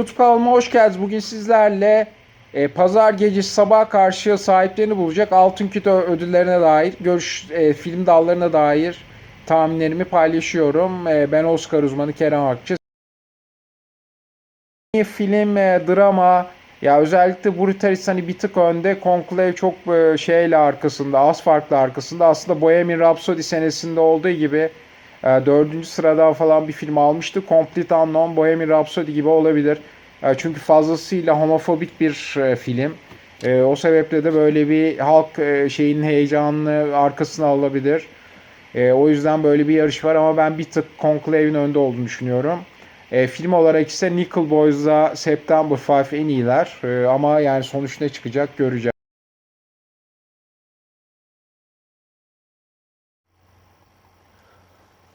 YouTube kanalıma hoş geldiniz. Bugün sizlerle e, pazar gecesi sabaha karşı sahiplerini bulacak Altın Küt ö- ödüllerine dair, görüş e, film dallarına dair tahminlerimi paylaşıyorum. E, ben Oscar uzmanı Kerem Akçı. Film, e, drama, ya özellikle Brutalist hani bir tık önde, Conclave çok e, şeyle arkasında, az farklı arkasında. Aslında Bohemian Rhapsody senesinde olduğu gibi dördüncü sıradan falan bir film almıştı. Complete Unknown, Bohemian Rhapsody gibi olabilir. E, çünkü fazlasıyla homofobik bir e, film. E, o sebeple de böyle bir halk e, şeyin heyecanını arkasına alabilir. O yüzden böyle bir yarış var ama ben bir tık Conclave'in önde olduğunu düşünüyorum. E, film olarak ise Nickel Boys'la September 5 en iyiler. E, ama yani sonuç ne çıkacak göreceğiz.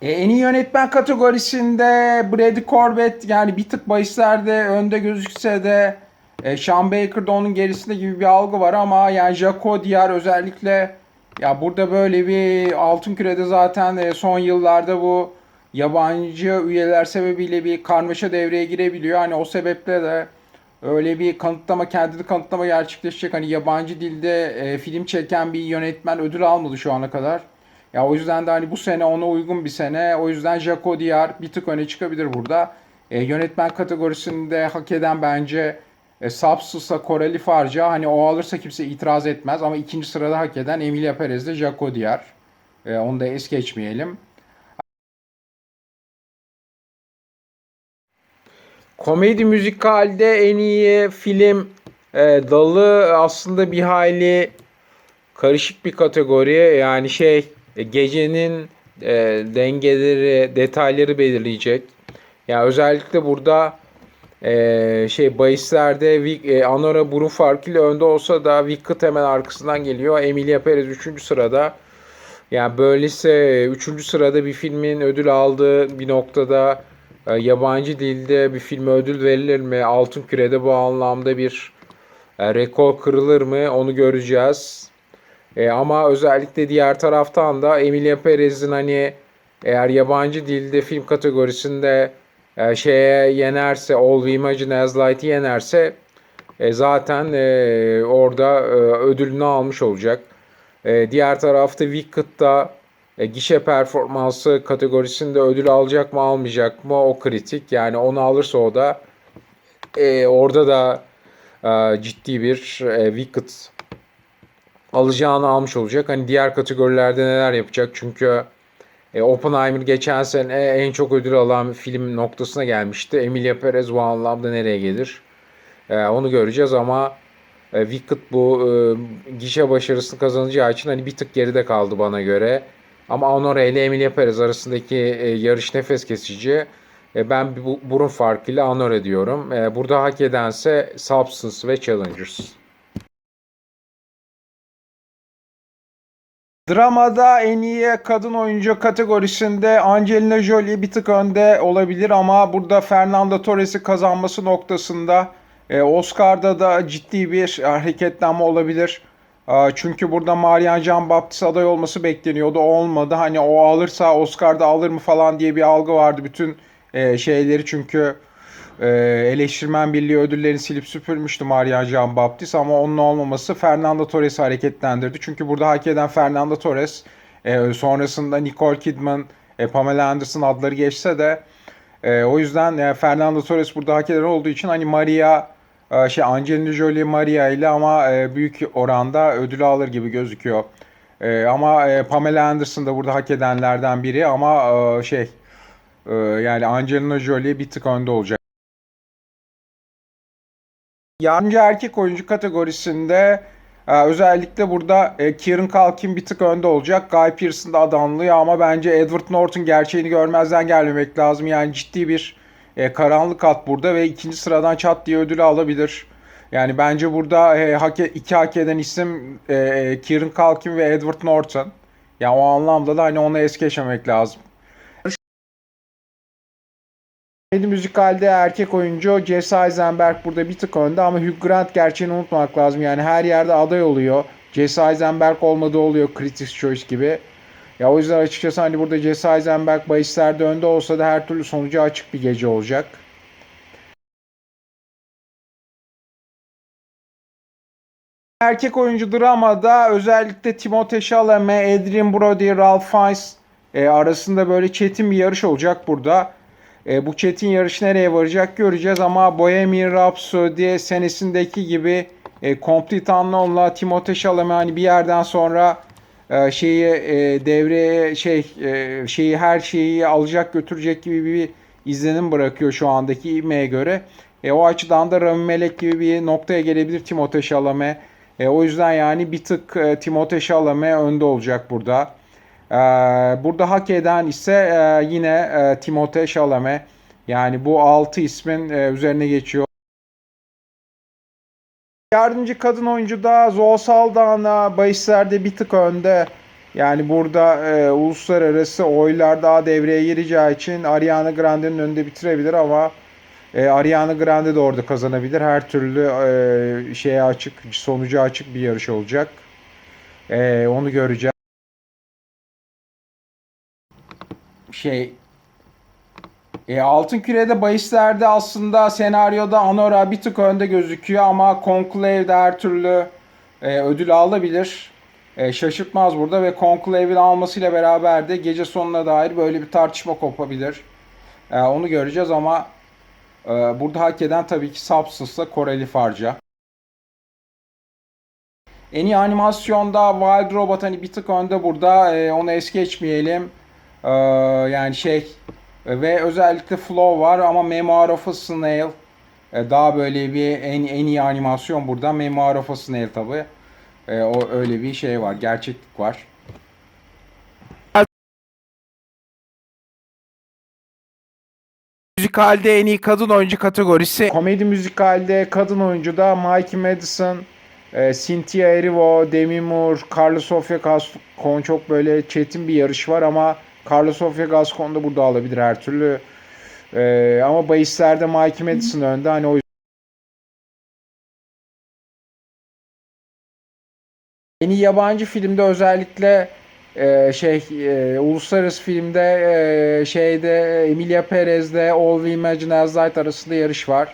E, en iyi yönetmen kategorisinde Brady Corbett yani bir tık bahislerde önde gözükse de e, Sean Baker da onun gerisinde gibi bir algı var ama yani Jaco Diar özellikle ya burada böyle bir altın kürede zaten e, son yıllarda bu yabancı üyeler sebebiyle bir karmaşa devreye girebiliyor. Hani o sebeple de öyle bir kanıtlama kendini kanıtlama gerçekleşecek. Hani yabancı dilde e, film çeken bir yönetmen ödül almadı şu ana kadar. Ya o yüzden de hani bu sene ona uygun bir sene. O yüzden Jaco Diar bir tık öne çıkabilir burada. E, yönetmen kategorisinde hak eden bence e, Substance'la Corelli Farca. Hani o alırsa kimse itiraz etmez. Ama ikinci sırada hak eden Emilia Perez de Jaco Diar. E, onu da es geçmeyelim. Komedi müzikalde en iyi film e, dalı aslında bir hayli karışık bir kategori. Yani şey gecenin e, dengeleri, detayları belirleyecek. Yani özellikle burada e, şey bahislerde e, Anora burun farkıyla önde olsa da Wicked hemen arkasından geliyor. Emilia Perez 3. sırada. Yani böyleyse 3. sırada bir filmin ödül aldığı bir noktada e, yabancı dilde bir filme ödül verilir mi? Altın Küre'de bu anlamda bir e, rekor kırılır mı? Onu göreceğiz. E, ama özellikle diğer taraftan da Emilia Perez'in hani eğer yabancı dilde film kategorisinde e, şeye yenerse All We Imagine As Light'ı yenerse e, zaten e, orada e, ödülünü almış olacak. E, diğer tarafta Wicked'da e, gişe performansı kategorisinde ödül alacak mı almayacak mı o kritik. Yani onu alırsa o da e, orada da e, ciddi bir e, Wicked alacağını almış olacak. Hani diğer kategorilerde neler yapacak? Çünkü e, Oppenheimer geçen sene en çok ödül alan film noktasına gelmişti. Emilia Perez bu anlamda nereye gelir? E, onu göreceğiz ama e, Wicked bu e, gişe başarısını kazanacağı için hani bir tık geride kaldı bana göre. Ama Honore ile Emilia Perez arasındaki e, yarış nefes kesici. E, ben bu burun farkıyla Honore diyorum. E, burada hak edense Substance ve Challengers. Dramada en iyi kadın oyuncu kategorisinde Angelina Jolie bir tık önde olabilir ama burada Fernanda Torres'i kazanması noktasında e, Oscar'da da ciddi bir hareketlenme olabilir. E, çünkü burada Marianne Jean Baptiste aday olması bekleniyordu. O olmadı. Hani o alırsa Oscar'da alır mı falan diye bir algı vardı bütün e, şeyleri çünkü e, eleştirmen birliği ödüllerini silip süpürmüştü Marianne Jean Baptiste ama onun olmaması Fernando Torres'i hareketlendirdi. Çünkü burada hak eden Fernando Torres e, sonrasında Nicole Kidman, e, Pamela Anderson adları geçse de e, o yüzden e, Fernando Torres burada hak eden olduğu için hani Maria şey Angelina Jolie Maria ile ama büyük oranda ödülü alır gibi gözüküyor. Ama Pamela Anderson da burada hak edenlerden biri ama şey yani Angelina Jolie bir tık önde olacak. Yabancı erkek oyuncu kategorisinde e, özellikle burada e, Kieran Culkin bir tık önde olacak. Guy Pearce'ın da adamlığı ama bence Edward Norton gerçeğini görmezden gelmemek lazım. Yani ciddi bir e, karanlık at burada ve ikinci sıradan çat diye ödülü alabilir. Yani bence burada iki hak eden isim Kieran Culkin ve Edward Norton. Yani o anlamda da hani onu es geçmemek lazım. Heavy Müzikal'de erkek oyuncu Jess Eisenberg burada bir tık önde ama Hugh Grant gerçeğini unutmamak lazım. Yani her yerde aday oluyor. Jesse Eisenberg olmadı oluyor Critics Choice gibi. Ya o yüzden açıkçası hani burada Jesse Eisenberg bahislerde önde olsa da her türlü sonucu açık bir gece olacak. Erkek oyuncu dramada özellikle Timothée Chalamet, Adrien Brody, Ralph Fiennes e, arasında böyle çetin bir yarış olacak burada. E, bu çetin yarış nereye varacak göreceğiz ama Bohemian Rhapsody senesindeki gibi e, Complete Unknown'la Timothée Chalamet hani bir yerden sonra e, şeyi e, devreye şey e, şeyi her şeyi alacak götürecek gibi bir izlenim bırakıyor şu andaki ivmeye göre. E, o açıdan da Rami Malek gibi bir noktaya gelebilir Timothée Chalamet. E, o yüzden yani bir tık e, Timothée Chalamet önde olacak burada. E, burada hak eden ise e, yine e, Timothée Chalamet. Yani bu 6 ismin e, üzerine geçiyor. Yardımcı kadın oyuncu da Zoe Saldana bahislerde bir tık önde. Yani burada e, uluslararası oylar daha devreye gireceği için Ariana Grande'nin önünde bitirebilir ama e, Ariana Grande de orada kazanabilir. Her türlü e, şeye açık, sonucu açık bir yarış olacak. E, onu göreceğiz. Şey e, Altın Küre'de bahislerde aslında senaryoda Anora bir tık önde gözüküyor ama Conclave'de her türlü e, ödül alabilir. E, şaşırtmaz burada ve Conclave'in almasıyla beraber de gece sonuna dair böyle bir tartışma kopabilir. E, onu göreceğiz ama e, burada hak eden tabii ki Substance'la Corelli Farca. En iyi animasyonda Wild Robot hani bir tık önde burada. E, onu es geçmeyelim. E, yani şey ve özellikle Flow var ama Memoir of a Snail e, daha böyle bir en, en iyi animasyon burada. Memoir of a Snail tabi. E, o öyle bir şey var. Gerçeklik var. Müzikalde en iyi kadın oyuncu kategorisi Komedi müzikalde kadın oyuncu da Mikey Madison, e, Cynthia Erivo, Demi Moore, Carlos Sofia Gascon çok böyle çetin bir yarış var ama Carlos Sofia Gascon da burada alabilir her türlü. E, ama bahislerde Mikey Madison önde. Hani o En iyi yabancı filmde özellikle e, şey e, uluslararası filmde e, şeyde Emilia Perez'de All We Imagine As Light arasında yarış var.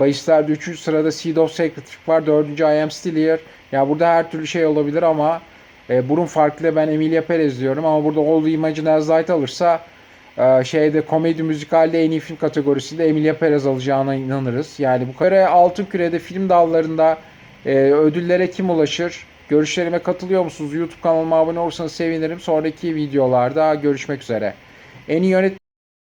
Bahislerde 3. sırada Seed of Sacred var. 4. I Am Still Here. Ya burada her türlü şey olabilir ama e, burun farkıyla ben Emilia Perez diyorum ama burada All We Imagine As Light alırsa e, şeyde komedi müzikalde en iyi film kategorisinde Emilia Perez alacağına inanırız. Yani bu kare altın kürede film dallarında e, ödüllere kim ulaşır? Görüşlerime katılıyor musunuz? YouTube kanalıma abone olursanız sevinirim. Sonraki videolarda görüşmek üzere. En iyi yönet